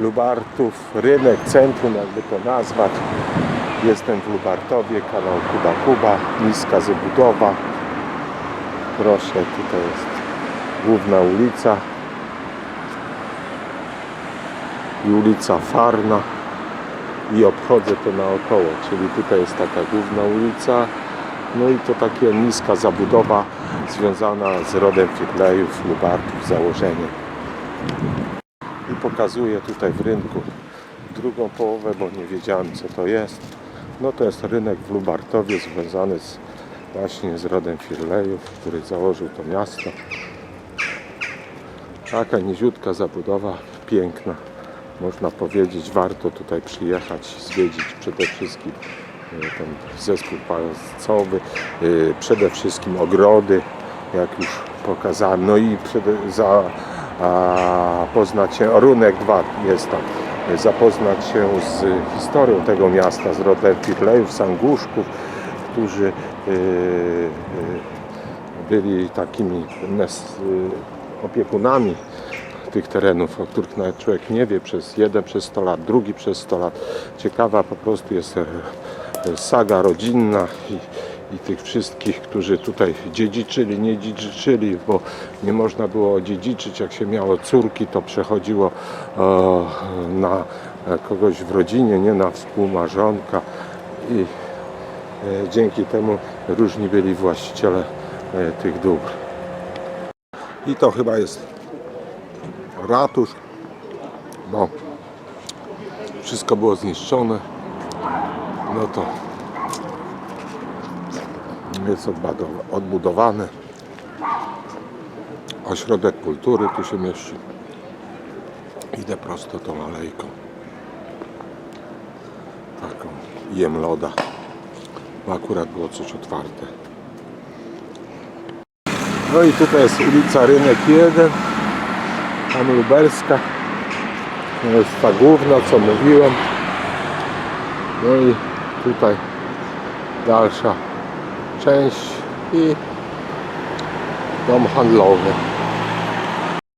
Lubartów, rynek, centrum, jakby to nazwać. Jestem w Lubartowie, kanał Kuba Kuba, niska zabudowa. Proszę, tutaj jest główna ulica i ulica Farna i obchodzę to naokoło, czyli tutaj jest taka główna ulica, no i to taka niska zabudowa związana z rodem Firlejów, Lubartów, założeniem. I pokazuję tutaj w rynku drugą połowę, bo nie wiedziałem co to jest. No to jest rynek w Lubartowie związany z, właśnie z rodem Firlejów, który założył to miasto. Taka niziutka zabudowa, piękna. Można powiedzieć, warto tutaj przyjechać, zwiedzić przede wszystkim e, ten zespół pałacowy, e, przede wszystkim ogrody, jak już pokazałem, no i przede, za, poznać się, Runek 2 jest tam, zapoznać się z historią tego miasta, z rodem Firlejów, Sanguszków, którzy e, e, byli takimi e, opiekunami tych terenów, o których nawet człowiek nie wie przez jeden przez 100 lat, drugi przez 100 lat. Ciekawa po prostu jest saga rodzinna i, i tych wszystkich, którzy tutaj dziedziczyli, nie dziedziczyli, bo nie można było dziedziczyć, jak się miało córki, to przechodziło e, na kogoś w rodzinie, nie na współmarzonka i e, dzięki temu różni byli właściciele e, tych dóbr. I to chyba jest ratusz, bo wszystko było zniszczone. No to jest odbudowa- odbudowane. Ośrodek kultury tu się mieści. Idę prosto tą alejką. Taką jem loda. Bo akurat było coś otwarte. No i tutaj jest ulica Rynek 1 tam lubelska to jest ta główna co mówiłem no i tutaj dalsza część i dom handlowy